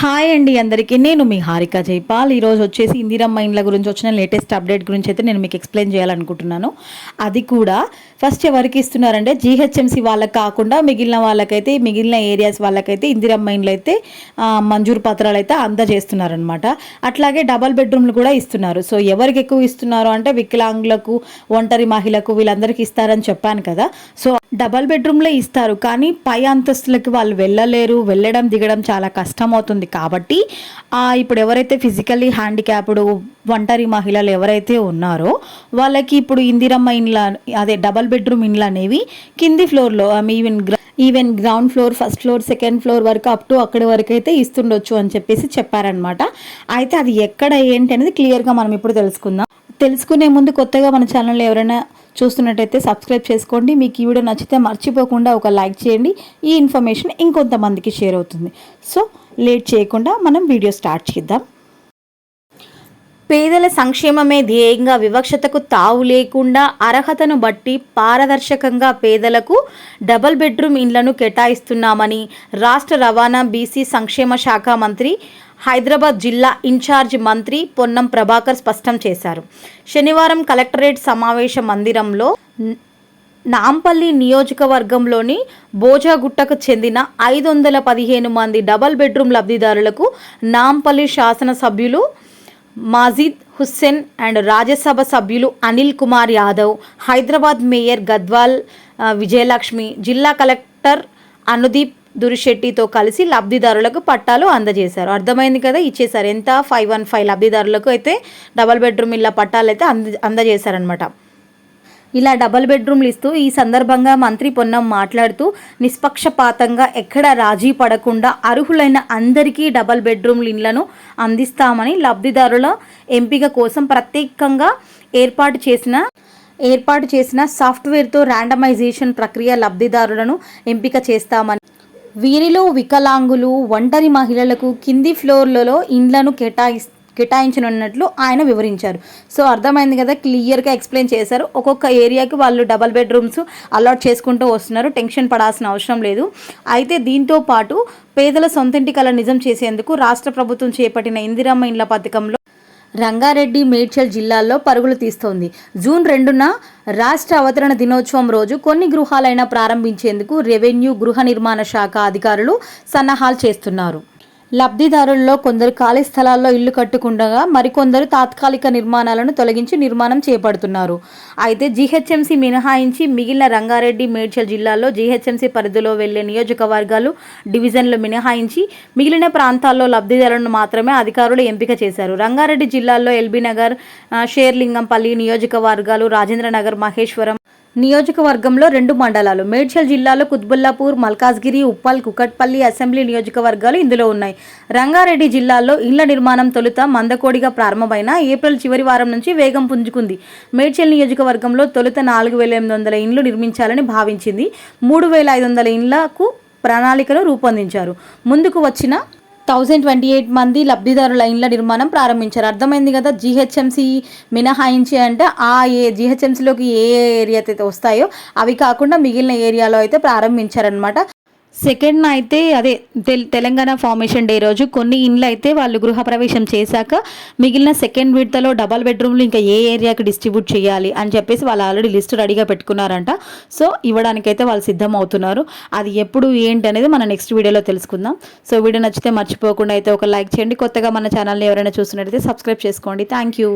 Hi అండి అందరికీ. నేను మీ హారిక జైపాల్. ఈరోజు వచ్చేసి ఇందిరమ్మ ఇండ్ల గురించి వచ్చిన లేటెస్ట్ అప్డేట్ గురించి అయితే నేను మీకు ఎక్స్ప్లెయిన్ చేయాలనుకుంటున్నాను. అది కూడా ఫస్ట్ ఎవరికి ఇస్తున్నారంటే జీహెచ్ఎంసీ వాళ్ళకి కాకుండా మిగిలిన వాళ్ళకైతే మిగిలిన ఏరియాస్ వాళ్ళకైతే ఇందిరమ్మ ఇండ్లు అయితే మంజూరు పత్రాలు అయితే అందజేస్తున్నారనమాట అట్లాగే డబల్ బెడ్రూమ్లు కూడా ఇస్తున్నారు. సో ఎవరికి ఎక్కువ ఇస్తున్నారు అంటే వికలాంగులకు ఒంటరి మహిళకు వీళ్ళందరికీ ఇస్తారని చెప్పాను కదా. సో డబల్ బెడ్రూమ్లే ఇస్తారు. కానీ పై అంతస్తులకి వాళ్ళు వెళ్ళలేరు. వెళ్ళడం దిగడం చాలా కష్టం అవుతుంది కాబట్టి ఇప్పుడు ఎవరైతే ఫిజికల్లీ హ్యాండిక్యాప్డ్ ఒంటరి మహిళలు ఎవరైతే ఉన్నారో వాళ్ళకి ఇప్పుడు ఇందిరమ్మ ఇండ్ల అదే డబల్ బెడ్రూమ్ ఇండ్లు అనేవి కింది ఫ్లోర్లో even even ground floor first floor second floor వరకు అప్ టు అక్కడి వరకు అయితే ఇస్తుండొచ్చు అని చెప్పేసి చెప్పారనమాట అయితే అది ఎక్కడ ఏంటి అనేది క్లియర్గా మనం ఇప్పుడు తెలుసుకుందాం. తెలుసుకునే ముందు కొత్తగా మన ఛానల్ ఎవరైనా చూస్తున్నట్టయితే సబ్స్క్రైబ్ చేసుకోండి. మీకు ఈ వీడియో నచ్చితే మర్చిపోకుండా ఒక లైక్ చేయండి. ఈ ఇన్ఫర్మేషన్ ఇంకొంతమందికి షేర్ అవుతుంది. సో లేట్ చేయకుండా మనం వీడియో స్టార్ట్ చేద్దాం. పేదల సంక్షేమమే ధ్యేయంగా వివక్షతకు తావు లేకుండా అర్హతను బట్టి పారదర్శకంగా పేదలకు డబుల్ బెడ్రూమ్ ఇండ్లను కేటాయిస్తున్నామని రాష్ట్ర రవాణా బీసీ సంక్షేమ శాఖ మంత్రి హైదరాబాద్ జిల్లా ఇన్ఛార్జ్ మంత్రి పొన్నం ప్రభాకర్ స్పష్టం చేశారు. శనివారం కలెక్టరేట్ సమావేశ మందిరంలో నాంపల్లి నియోజకవర్గంలోని బోజాగుట్టకు చెందిన ఐదు వందల పదిహేను మంది డబల్ బెడ్రూమ్ లబ్ధిదారులకు నాంపల్లి శాసనసభ్యులు మాజిద్ హుస్సేన్ అండ్ రాజ్యసభ సభ్యులు అనిల్ కుమార్ యాదవ్ హైదరాబాద్ మేయర్ గద్వాల్ విజయలక్ష్మి జిల్లా కలెక్టర్ అనుదీప్ దురిశెట్టితో కలిసి లబ్ధిదారులకు పట్టాలు అందజేశారు. అర్థమైంది కదా? ఇచ్చేశారు ఎంత? ఫైవ్ వన్ ఫైవ్ లబ్ధిదారులకు అయితే డబల్ బెడ్రూమ్ ఇళ్ళ పట్టాలు అయితే అంద అందజేశారనమాట ఇలా డబల్ బెడ్రూమ్లు ఇస్తూ ఈ సందర్భంగా మంత్రి పొన్నం మాట్లాడుతూ నిష్పక్షపాతంగా ఎక్కడ రాజీ పడకుండా అర్హులైన అందరికీ డబల్ బెడ్రూమ్ల ఇండ్లను అందిస్తామని లబ్ధిదారుల ఎంపిక కోసం ప్రత్యేకంగా ఏర్పాటు చేసిన ఏర్పాటు చేసిన సాఫ్ట్వేర్తో ర్యాండమైజేషన్ ప్రక్రియ లబ్ధిదారులను ఎంపిక చేస్తామని వీరిలో వికలాంగులు ఒంటరి మహిళలకు కింది ఫ్లోర్లలో ఇండ్లను కేటాయిస్ కేటాయించనున్నట్లు ఆయన వివరించారు. సో అర్థమైంది కదా క్లియర్గా ఎక్స్ప్లెయిన్ చేశారు. ఒక్కొక్క ఏరియాకి వాళ్ళు డబల్ బెడ్రూమ్స్ అలాట్ చేసుకుంటూ వస్తున్నారు. టెన్షన్ పడాల్సిన అవసరం లేదు. అయితే దీంతో పాటు పేదల సొంతింటి కళ నిజం చేసేందుకు రాష్ట్ర ప్రభుత్వం చేపట్టిన ఇందిరమ్మ ఇండ్ల పథకంలో రంగారెడ్డి మేడ్చల్ జిల్లాల్లో పరుగులు తీస్తోంది. జూన్ రెండున రాష్ట్ర అవతరణ దినోత్సవం రోజు కొన్ని గృహాలైనా ప్రారంభించేందుకు రెవెన్యూ గృహ నిర్మాణ శాఖ అధికారులు సన్నాహాలు చేస్తున్నారు. లబ్ధిదారుల్లో కొందరు ఖాళీ స్థలాల్లో ఇల్లు కట్టుకుండగా మరికొందరు తాత్కాలిక నిర్మాణాలను తొలగించి నిర్మాణం చేపడుతున్నారు. అయితే జీహెచ్ఎంసీ మినహాయించి మిగిలిన రంగారెడ్డి మేడ్చల్ జిల్లాల్లో జీహెచ్ఎంసీ పరిధిలో వెళ్ళే నియోజకవర్గాలు డివిజన్లు మినహాయించి మిగిలిన ప్రాంతాల్లో లబ్ధిదారులను మాత్రమే అధికారులు ఎంపిక చేశారు. రంగారెడ్డి జిల్లాలో ఎల్బీ నగర్ షేర్లింగంపల్లి నియోజకవర్గాలు రాజేంద్రనగర్ మహేశ్వరం నియోజకవర్గంలో రెండు మండలాలు మేడ్చల్ జిల్లాలో కుత్బుల్లాపూర్ మల్కాజ్గిరి ఉప్పల్ కుకట్పల్లి అసెంబ్లీ నియోజకవర్గాలు ఇందులో ఉన్నాయి. రంగారెడ్డి జిల్లాలో ఇళ్ళ నిర్మాణం తొలుత మందకోడిగా ప్రారంభమైన ఏప్రిల్ చివరి వారం నుంచి వేగం పుంజుకుంది. మేడ్చల్ నియోజకవర్గంలో తొలుత నాలుగు వేల ఎనిమిది వందల ఇండ్లు నిర్మించాలని భావించింది. మూడు వేల ఐదు వందల ఇండ్లకు ప్రణాళికలు రూపొందించారు. ముందుకు వచ్చిన థౌజండ్ ట్వంటీ ఎయిట్ మంది లబ్ధిదారుల ఇండ్ల నిర్మాణం ప్రారంభించారు. అర్థమైంది కదా జీహెచ్ఎంసీ మినహాయించి అంటే ఆ ఏ జీహెచ్ఎంసీలోకి ఏ ఏ ఏరియా అయితే వస్తాయో అవి కాకుండా మిగిలిన ఏరియాలో అయితే ప్రారంభించారనమాట సెకండ్ అయితే అదే తెల్ తెలంగాణ ఫార్మేషన్ డే రోజు కొన్ని ఇండ్లు అయితే వాళ్ళు గృహప్రవేశం చేశాక మిగిలిన సెకండ్ విడతలో డబల్ బెడ్రూమ్లు ఇంకా ఏ ఏరియాకి డిస్ట్రిబ్యూట్ చేయాలి అని చెప్పేసి వాళ్ళు ఆల్రెడీ లిస్ట్ రెడీగా పెట్టుకున్నారంట. సో ఇవ్వడానికైతే వాళ్ళు సిద్ధం అవుతున్నారు అది ఎప్పుడు ఏంటి అనేది మనం నెక్స్ట్ వీడియోలో తెలుసుకుందాం. సో వీడియో నచ్చితే మర్చిపోకుండా అయితే ఒక లైక్ చేయండి. కొత్తగా మన ఛానల్ని ఎవరైనా చూస్తున్నట్టయితే సబ్స్క్రైబ్ చేసుకోండి. Thank you.